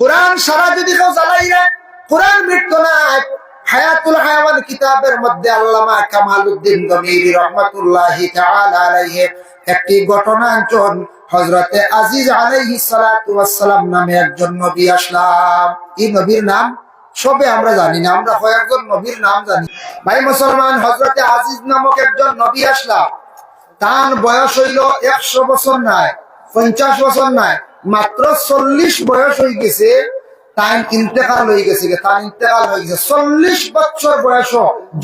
কোরআন সারা যদি কোরআন মৃত্যু নাই। হায়াতুল কিতাবের মধ্যে আল্লামা গমীরি একটি ঘটনাঞ্চল হযরতে আজিজ আলাইহিস সালাম নামে একজন নবী আসলাম। এই নবীর নাম? সবে আমরা জানি না, আমরা কয়েকজন নবীর নাম জানি। ভাই মুসলমান, হযরতে আজিজ নামক একজন নবী আসলাম। তার বয়স হইল একশো বছর নাই, পঞ্চাশ বছর নাই। মাত্র চল্লিশ বয়স হয়ে গেছে তাই ইন্তেকাল হয়ে গেছে তার ইন্তেকাল হয়ে গেছে। চল্লিশ বছর বয়স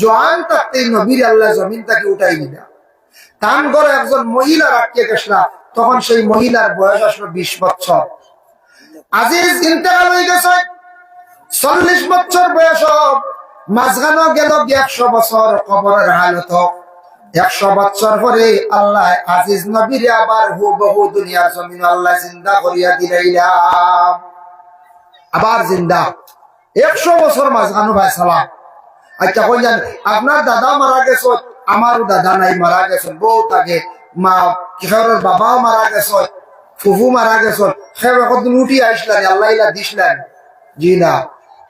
জোয়ান থাকতে নবীর আল্লাহ জমিন তাকে উঠাই দিলা তার ঘরে একজন মহিলা রাখিয়ে গেছিলা, তখন সেই মহিলার বয়স আসলো বিশ বছর। আজিজ ইন্তেকাল হয়ে গেছে। চল্লিশ বছর বয়স মাঝখানো গেল একশো বছর কবরের হালত একশো বছর পরে আল্লাহ আজিজ নবীরে আবার হু বহু দুনিয়ার জমিন আল্লাহ জিন্দা করিয়া দিলাইলাম। আবার জিন্দা। একশো বছর মাঝখানো ভাই সালাম। আচ্ছা কই জান, আপনার দাদা মারা গেছ আমারও দাদা নাই, মারা গেছ বউ তাকে মা, কিশোরের বাবাও মারা গেছ ফুফু মারা গেছ সে কতদিন উঠি আসলেন, আল্লাহ ইলা দিসলেন। জি না,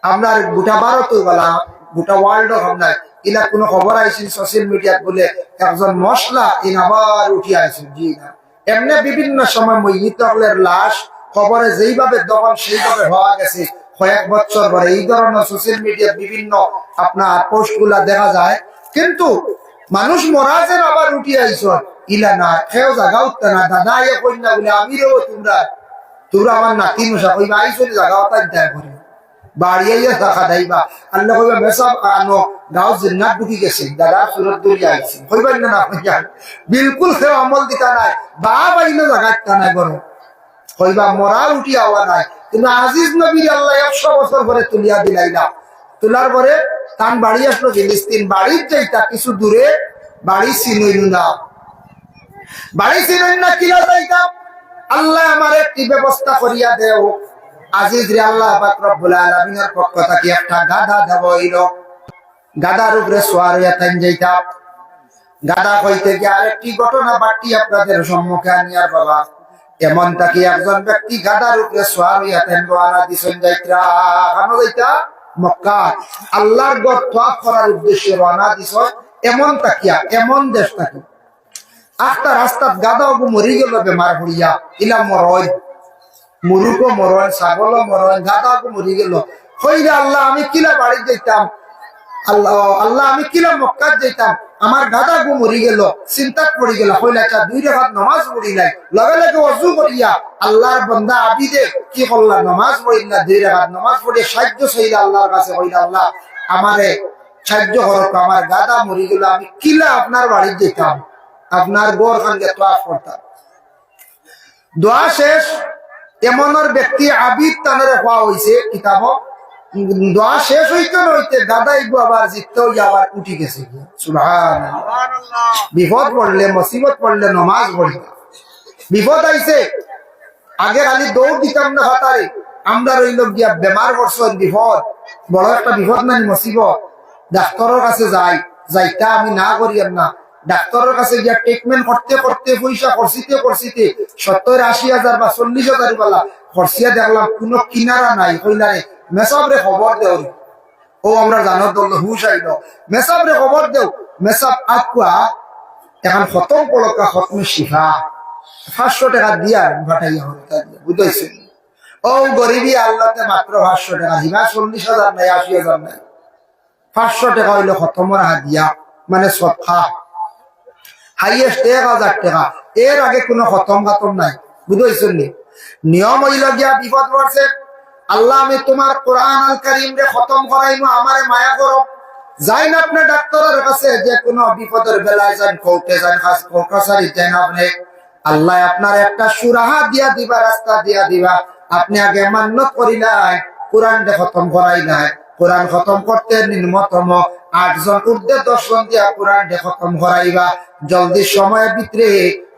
আপনার গোটা ভারত বলা গোটা ওয়ার্ল্ড আপনার ইলা কোনো খবর আইসিন সোশ্যাল মিডিয়াত বলে একজন মশলা ইন উঠি আইসিন জি না। এমনি বিভিন্ন সময় মহিত হলের লাশ, খবরে যেইভাবে দমন সেইভাবে হওয়া গেছে। কয়েক বছর পরে এই ধরনের সোশ্যাল মিডিয়ার বিভিন্ন আপনার পোস্টগুলা দেখা যায়। কিন্তু মানুষ মরা যেন আবার উঠি আইস ইলা না খেয়েও জাগা উঠতে না, দাদা ইয়ে কন্যা বলে আমি রেও তোমরা তোমরা আমার নাতি মশা কইবা, আইসো জাগা দেয় করি। ঢুকি গেছে, দাদা সুরত দৌড়িয়ে আইছে কইবেন না তুলিয়া তোলার পরে তান বাড়ি আসলো ফিলিস্তিন। বাড়ির যাইতা কিছু দূরে, বাড়ি চিনইল না। বাড়ি চিনইল না, কিলা যাইতা আল্লাহ আমার একটি ব্যবস্থা করিয়া দেও। আজিজ রে আল্লাহ পাক রব্বুল আলামিনের পক্ষ থেকে একটা গাধা দেব হইল। গাধার উপরে সোয়ার হইয়া তাই যাইতা। গাধা কইতে গিয়ে আরেকটি ঘটনা বাটি আপনাদের সম্মুখে আনিয়ার বাবা। এমন তাকে একজন ব্যক্তি গাদার উপরে সোয়ার হইয়া তেন রওনা দিছেন যাইত্রা। কানো যাইতা? মক্কা। আল্লাহর গড় তোয়াফ করার উদ্দেশ্যে রওনা দিছ এমন তাকিয়া এমন দেশ তাকি আখটা রাস্তাত গাদা মরি গেল, বেমার হইয়া। ইলা মরয় মুরুকো মরয় ছাগলও মরয় গাদা ওগু মরি গেল। হইলে আল্লাহ আমি কিলা বাড়ি যাইতাম? আল্লাহ আল্লাহ আমি কিলা মক্কাত যাইতাম? আমার গাদা গু মরি গেল, চিন্তাত পড়ি গেল। হইলে একটা দুই রেখাত নমাজ পড়ি নাই। লগে লগে অজু করিয়া আল্লাহর বন্দা আবিদে কি করলা নমাজ পড়ি না, দুই রেখাত নমাজ পড়ি। সাহায্য চাইলা আল্লাহর কাছে হইলা আল্লাহ, আমারে সাহায্য করক আমার গাদা মরি গেল, আমি কিলা আপনার বাড়ি যেতাম আপনার গোর খানকে তোয়াফ করতাম। দোয়া শেষ। এমনের ব্যক্তি আবিদ তানের হওয়া হয়েছে কিতাব দোয়া শেষ হইতে নইতে দাদা ইগু আবার জিততে হইয়া আবার উঠি গেছে বিপদ পড়লে মুসিবত পড়লে নমাজ পড়ি। বিপদ আইছে। আগে খালি দৌড় দিতাম না হাতারে। আমরা রইল গিয়া বেমার করছেন বিপদ। বড় একটা বিপদ নাই মুসিবত। ডাক্তারের কাছে যাই যাইতা আমি না করিয়াম না। ডাক্তারের কাছে গিয়া ট্রিটমেন্ট করতে করতে, পয়সা খরচিতে খরচিতে সত্তর আশি হাজার বা চল্লিশ হাজার বেলা খরচিয়া দেখলাম, কোনো কিনারা নাই কইনারে মেসাবরে খবর দেও ও, আমরা জানো দল হুশ আইল মেসাবরে খবর দেও। মেসাব আকুয়া, এখন খতম পলকা, খতম শিখা পাঁচশো টাকা দিয়া ভাটাইয়া বুঝাইছে? ও, গরিবী, আল্লাহতে মাত্র পাঁচশো টাকা হিমা চল্লিশ হাজার নাই, আশি হাজার নাই। পাঁচশো টাকা হইল খতমর হাদিয়া মানে সৎখা। হাইয়েস্ট এক হাজার টাকা। এর আগে কোনো খতম খাতম নাই। বুঝাইছেন নিয়ম হইল গিয়া বিপদ পড়ছে। আল্লাহ, আমি তোমার কোরআন আল করিম রে খতম করাইমু, আমারে মায়া করো। যাই না আপনি ডাক্তারের কাছে, যে কোনো বিপদের বেলায় যান কোর্টে যান কাছারি যান আপনি। আল্লাহ আপনার একটা সুরাহা দিয়া দিবা, রাস্তা দিয়া দিবা। আপনি আগে মান্যত করিলাই কোরআন দে খতম করাই নাই। কোরআন খতম করতে নিম্নতম আটজন উর্ধে দশজন দিয়া কোরআন খতম করাইবা। জলদি সময়ের ভিতরে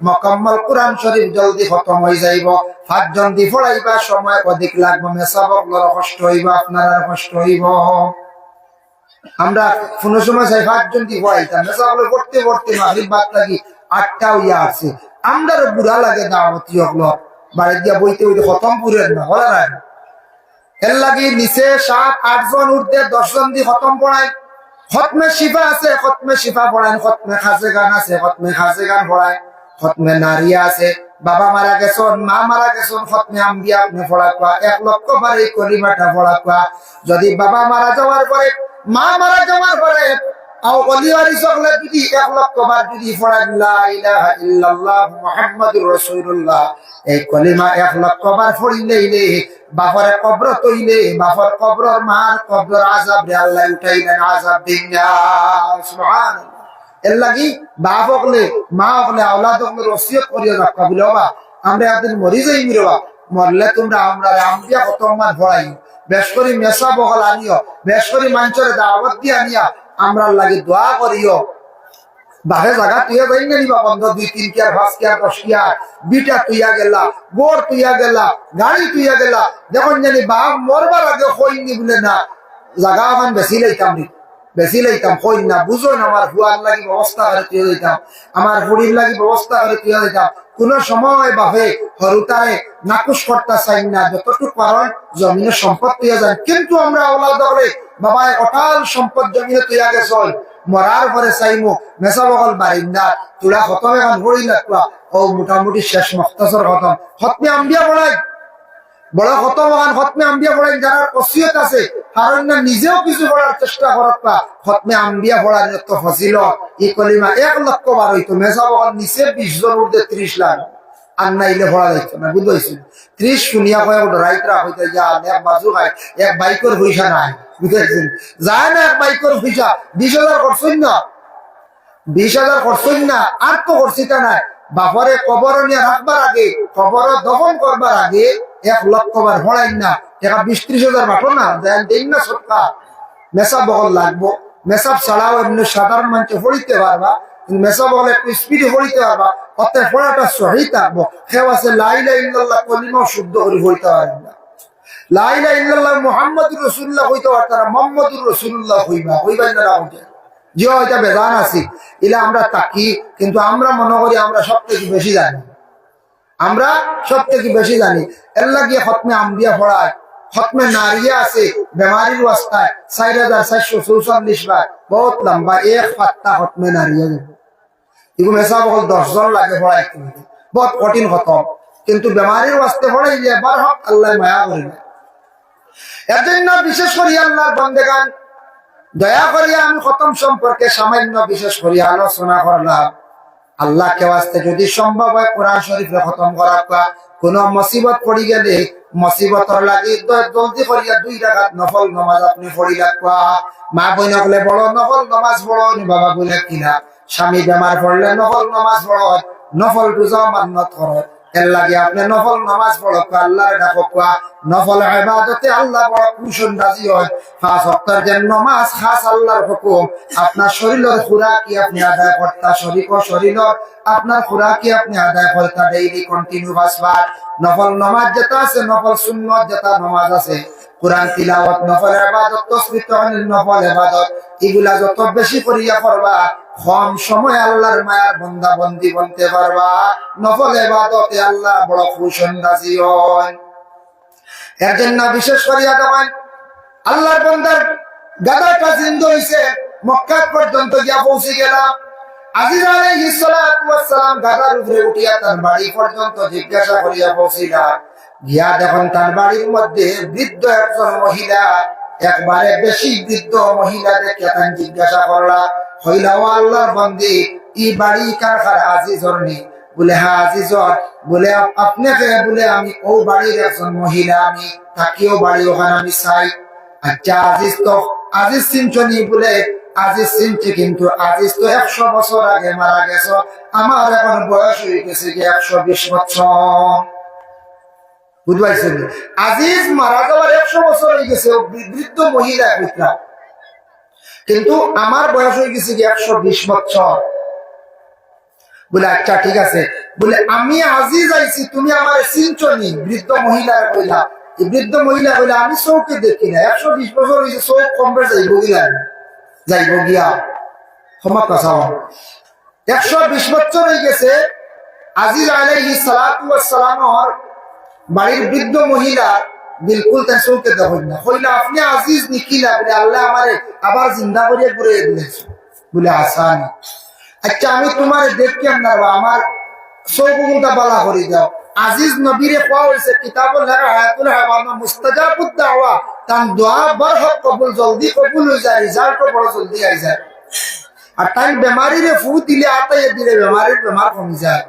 মকম্মল কোরআন শরীফ জলদি খতম হয়ে যাইব। পাঁচজন দি পড়াইবা, সময় অধিক লাগবে মেসাবক কষ্ট হইব, আপনার কষ্ট হইব। আমরা কোনো সময় চাই পাঁচজন দি পড়াইতাম মেসাবক পড়তে পড়তে মাগরিব বাদ লাগি আটটা হইয়া আছে আমরা বুড়া লাগে দাওয়াতি হকল বাড়ি দিয়া বইতে বইতে খতম পুরের না, বলা নাই। এর লাগি নিচে সাত, আটজন দশজন দি পড়ায়। শিফা আছে, খতমে শিফা পড়ায়, খতমে খাজে গান আছে খাজে গান পড়ায় আছে, বাবা মারা গেছন, মা মারা গেছন, খতমে আম্বিয়া আপনি পড়া এক লক্ষ বারে কলিমাটা পড়া যদি বাবা মারা যাওয়ার পরে, মা মারা যাওয়ার পরে আও অলিওয়ারি সকলে যদি এক লক্ষ বার যদি পড়ান লা ইলাহা ইল্লাল্লাহ মুহাম্মাদুর রাসূলুল্লাহ। এই কলিমা এক লক্ষ বার পড়িলেইলে বাপরে কবর তৈলে, বাপর কবরর মার কবর আজাব রে আল্লাহ উঠাইলেন আজাব দিন সুবহানাল্লাহ। এর লাগি বাপ হকলে, মা হকলে, আওলাদ হকলে ওসিয়ত করিয়া রাখা বলে বাবা আমরা একদিন মরি যাই মিরবা মরলে তোমরা আমরা আম্বিয়া কত আমার ভরাই বেশ বহল আনিও, বেশ করি মাঞ্চরে দাওয়াত দিয়ে আনিয়া আমরা লাগি দোয়া করিও। বাহে জায়গা তুইয়া যাই বন্ধ, দুই তিন কেয়ার কেয়ার বিটা তুইয়া গেলা গোড় তুইয়া গেলা, গাড়ি তুইয়া গেলা যখন জানি বাপ মরবার আগে হইনি বলে না। বেশি বেশি না বুঝো না আমার হুয়ার লাগি ব্যবস্থা করে তুইয়া দিতাম আমার হুড়ির লাগি ব্যবস্থা করে তুইয়া দিতাম কোন সময় বাহে হরুতারে নাকুশ করতে চাই না, যতটুকু কারণ জমিনের সম্পদ তুইয়া যান। কিন্তু আমরা ওলাদ করে বাবায় অটাল সম্পদ জমিনে তুইয়া গেছ মরার পরে চাইমু মেসা বকল বারিন্দা তুলা খতম এখন হরি লাগবা ও মোটামুটি শেষ মখতাসর খতম। খতমে আম্বিয়া পড়াই বড় খতম এখন খতমে আম্বিয়া পড়াই যারা অসিয়ত আছে কারণ না নিজেও কিছু করার চেষ্টা করত পা খতমে আম্বিয়া পড়ার যত ফসিল ই কলিমা এক লক্ষ বার হইতো। মেসা বকল নিচে বিশ জন উঠতে ত্রিশ লাখ। আর নাইলে ভরা যাইত না বুঝতে ত্রিশ শুনিয়া কয়ে রাইতরা হইতে যা, এক বাজু খাই, এক বাইকের পয়সা নাই। বুঝেছেন? যায় না এক বাইকের পয়সা বিশ হাজার। করছেন না। বিশ হাজার করছেন না। আর তো করছি তা নাই। বাপরে, কবর নিয়ে রাখবার আগে, কবর দফন করবার আগে এক লক্ষ বার ভরাই না। টাকা বিশ ত্রিশ হাজার বাটো না? দেন, দিন না সৎকা মেসা বগল লাগবো। মেসাব ছাড়াও এমনি সাধারণ মানুষ পড়িতে পারবা। মেসা বগল একটু স্পিডে পড়িতে পারবা। অর্থাৎ পড়াটা সহি থাকব। কেউ আছে লাইলা ইল্লাল্লাহ কলিমাও শুদ্ধ করে পারবে না। আমরা কিন্তু মনে করি সব থেকে বেশি জানি। আমরা সব থেকে বেশি জানি। আম্বিয়া পড়ায় নারিয়া আছে, বেমারির অবস্থায় চার হাজার চারশো চৌচল্লিশ বার, বহুত লম্বা, এক পাত্তা খতমে নারিয়া বহুত কঠিন খতম। কিন্তু বেমারির অবস্থায় পড়াই যে এবার হক আল্লাহ মায়া করিবে। এর জন্য বিশেষ করে আল্লাহর বন্দেগান, দয়া করিয়া আমি খতম সম্পর্কে সামান্য বিশেষ করে আলোচনা করলাম। আল্লাহ কে আসতে যদি সম্ভব হয় কোরআন শরীফে খতম করা কোন মুসিবত পড়ি গেলে মুসিবতর লাগি জলদি করিয়া দুই রাখাত নফল নমাজ আপনি পড়ি রাখবা মা বই নকলে বড় নফল নমাজ বড় বাবা বলে কিনা স্বামী বেমার পড়লে নফল নমাজ বড় নফল রোজাও মান্নত করো। এর লাগে আপনি নফল নামাজ পড়ো আল্লাহ ডাকো নফল ইবাদতে আল্লাহ বড় কুশন রাজি হয়। পাঁচ ওয়াক্তের যে নামাজ, খাস আল্লাহর হুকুম। আপনার শরীরের খুরাকি আপনি আদায় করতা শরীর শরীর আপনার খুরাকি আপনি আদায় করতা ডেইলি কন্টিনিউ বাসবার নফল নামাজ যেটা আছে, নফল সুন্নত যেটা নামাজ আছে। কোরআন তিলাওয়াত, নফল ইবাদত তসবিহ নফল ইবাদত। এগুলা যত বেশি করিয়া করবা কম সময় আল্লাহর মায়ার বন্দা বন্দি বনতে পারবা। নফল ইবাদতে আল্লাহ বড় খুশন হয়। এর জন্য বিশেষ করিয়া দেবেন আল্লাহর বন্দার গাদাটা জিন্দু হইছে মক্কা পর্যন্ত গিয়া পৌঁছে গেলাম। উপরে উঠিয়া তার বাড়ি পর্যন্ত জিজ্ঞাসা করিয়া তার বাড়ির মধ্যে বৃদ্ধ একজন মহিলা, একবারে বেশি বৃদ্ধ মহিলা দেখে জিজ্ঞাসা করলা হইলা ও আল্লাহর বন্দি। ই বাড়ি কার কার আজিজ বলে বলে আপনাকে বলে আমি ও বাড়ির একজন মহিলা, আমি তাকেও বাড়ি ওখানে আমি চাই। আচ্ছা আজিজ তো, আজিজ চিনছনি বলে, আজিজ কিন্তু আজিজ তো একশো বছর আগে মারা গেছ। আমার এখন বয়স হয়ে গেছে কি একশো বিশ বছর বুঝতে আজিজ মারা যাওয়ার একশো বছর হয়ে গেছে বৃদ্ধ মহিলা কিন্তু আমার বয়স হয়ে গেছে একশো বিশ বছর। বলে আচ্ছা ঠিক আছে। বলে, আমি আজিজ আইছি তুমি আমার চিনচনি বৃদ্ধ মহিলা কইলা। বৃদ্ধ মহিলা কইলা, আমি চৌকে দেখি না একশো বিশ বছর হয়েছে চৌক কমবে যাইব গিয়া যাইব গিয়া। ক্ষমা কথা একশো বিশ বছর হয়ে গেছে আলাইহি সালাতু সালামর বাড়ির বৃদ্ধ মহিলা বিলকুল তাই চৌকে দেখুন না। হইলে আপনি আজিজ নিকিলা বলে আল্লাহ আমারে আবার জিন্দা করিয়া ঘুরে দিলেছ। বলে, আসান। আচ্ছা আমি তোমার দেখি না আমার চৌকুটা বালা করে দাও। আজিজ নবীরে পাওয়া হয়েছে কিতাবুল লেখা হায়াতুল হায়াবান মুস্তাজাবুদ দাওয়া। তার দোয়া বড় হক কবুল, জলদি কবুল হয়ে যায় রেজাল্টও বড় জলদি আই যায়। আর তাই বেমারিরে ফু দিলে আতাই দিলে বেমারির বেমার কমে যায়।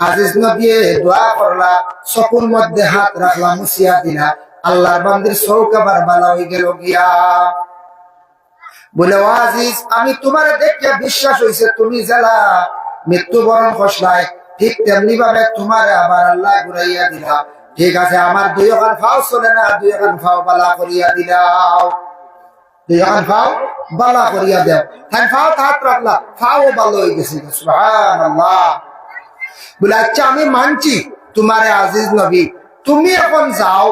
আজিজ আমি আল্লাহর বান্দির চৌক আবার বালা হয়ে গেল গিয়া। বলে, ও আজিজ, আমি তোমার দেখিয়া বিশ্বাস হইছে, তুমি জেলা মৃত্যুবরণ খসলাই ঠিক তেমনি ভাবে তোমার আবার আল্লাহ ঘুরাইয়া দিলা। ঠিক আছে, আমার দুই ওখান ফাও চলে না, দুই ওখান ফাও বালা করিয়া দিলাও। দুই ওখান ফাও বালা করিয়া দেও হ্যাঁ ফাও হাত রাখলা, ফাও ভালো হয়ে গেছে। বলে আচ্ছা আমি মানছি তোমারে আজিজ নবী। তুমি এখন যাও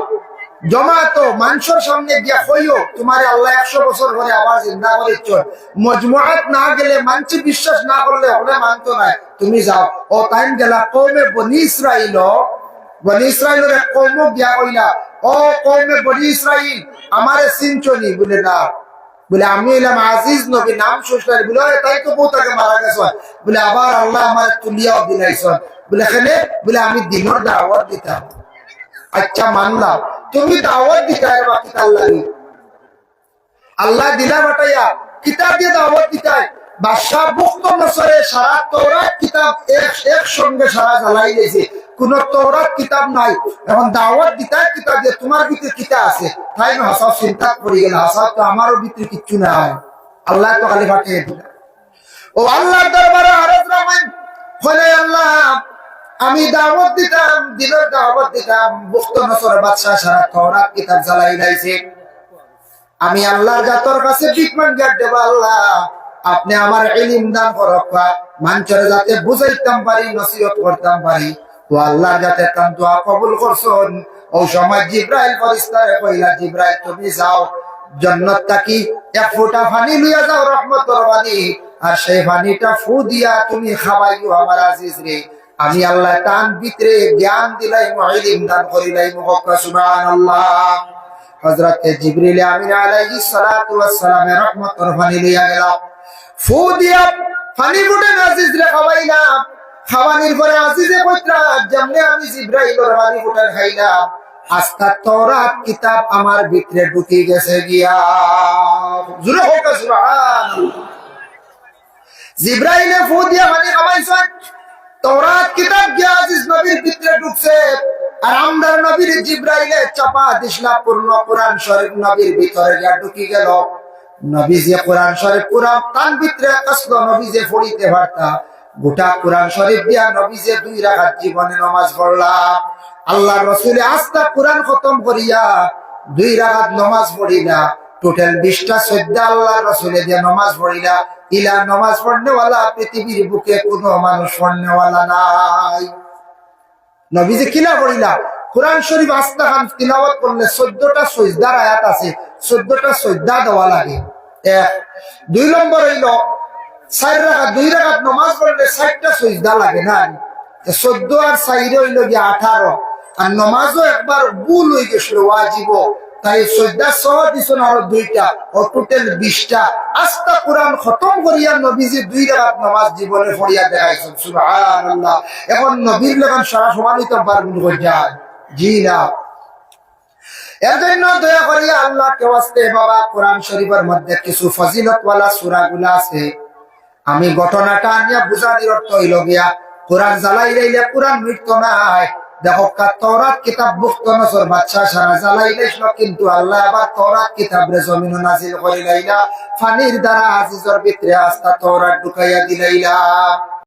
জমাতো মানুষের সামনে গিয়া কইও, তোমার আল্লাহ একশো বছর ধরে আবার জিন্দা করে চল মজমুআত না গেলে, মানছি বিশ্বাস না করলে, ওরে মানতো না তুমি যাও। ও টাইম গেলা কমে বনি ইসরাইল বনি কৌম কইলা, ও কৌমে বনি সিনচনি বলে, না। বলে, আমি এলাম আজিজ নবী, নাম বলে তাই তো মারা গেছ। বলে, আবার আল্লাহ আমার তুলিয়াও বলে এখানে বলে, আমি দিনের দাওয়াত দিতাম। আচ্ছা মানলাম। তুমি দাওয়াত দিতাই বা কিতাব লাগি। আল্লাহ দিলা বাটাইয়া, কিতাব দিয়ে দাওয়াত দিতাই। বাদশাহ নসরে সারা তৌরাত কিতাব এক সঙ্গে সারা জ্বালাই দিয়েছে। কোন তৌরাত কিতাব নাই। এখন দাওয়াত দিতাই কিতাব দিয়ে তোমার ভিতরে কিতাব আছে। তাই না হাসাব চিন্তা করি গেল হাসাব তো আমারও ভিতরে কিচ্ছু নাই। আল্লাহ তো খালি পাঠিয়ে দিল ও আল্লাহর দরবারে আরজ রাখেন। হলে আল্লাহ, আমি দাওয়াত দিতাম, দিনের দাওয়াত দিতাম মুক্ত নসর বাদশাহ সারা তৌরাত কিতাব জ্বালাই দিয়েছে। আমি আল্লাহর জাতর কাছে বিকমান গিয়ে দেব আল্লাহ, আপনি আমার ইলিম দান করবা মানুষের যাতে বুঝাইতাম পারি, নসিহত করতাম পারি। ও আল্লাহ যাতে তাম দোয়া কবুল করছন। ও সময় জিব্রাইল ফরিস্তারে কইলা, জিব্রাইল, তুমি যাও, জন্নত তাকি এক ফোঁটা পানি লইয়া যাও রহমতর পানি আর সেই পানিটা ফু দিয়া তুমি খাবাইও আমার আজিজ রে। আমি আল্লাহ তান ভিতরে জ্ঞান দিলাই ইলিম দান করিলাই মুহক্কা সুবহানাল্লাহ। হযরত জিবরিল আমিন আলাইহিস সালাতু ওয়াস সালাম রহমতের পানি লইয়া গেল। ফু দিয়া পানি ফুটে আজিজ রে খাওয়াইলাম খাওয়ানির পরে আজিজে কইতরা যেমনে আমি জিব্রাইলের পানি ফুটে খাইলাম আস্তা তওরাত কিতাব আমার ভিতরে ঢুকে গেছে গিয়া। জুরে হোক জিব্রাইলে ফু দিয়া কিতাব গিয়া আজিজ নবীর ভিতরে ঢুকছে, আর নবীর জিব্রাইলে চাপা দিসলা পূর্ণ কোরআন শরীফ নবীর ভিতরে যা ঢুকি গেল। নবী যে কোরআন শরীফ পুরাম তান ভিতরে কষ্ট নবী যে পারতা গোটা কোরআন শরীফ দিয়া নবী যে দুই রাখার জীবনে নমাজ পড়লাম। আল্লাহ রসুলে আস্তা কোরআন খতম করিয়া দুই রাখাত নমাজ পড়িলা টোটাল বিশটা শ্রদ্ধা আল্লাহ রসুলে দিয়ে নমাজ পড়িলা ইলা নমাজ পড়নেওয়ালা পৃথিবীর বুকে কোনো মানুষ পড়নেওয়ালা নাই। নবীজি কিলা করিলা কোরআন শরীফ আস্তা খান তিলাওয়াত করলে চোদ্দটা সজদার আয়াত আছে। চোদ্দটা সজদা দেওয়া লাগে। এক, দুই নম্বর হইল এখন জি দয়া করিয়া আল্লাহ কে বাবা, কোরআন শরীফের মধ্যে কিছু ফজিলত ওয়ালা গুলা আছে। আমি ঘটনাটা নিয়ে বুঝানির অর্থ হইল গিয়া। কোরআন জ্বালাই লাইলে কোরআন মৃত্যু নাই। দেখো তওরাত কিতাব মুক্ত নসর বাচ্চা সারা জ্বালাই লাইছিল, কিন্তু আল্লাহ আবার তওরাত কিতাব রে জমিন নাজিল করি লাইলা ফানির দ্বারা আজিজর ভিতরে আস্তা তওরাত ঢুকাইয়া দিলাইলা।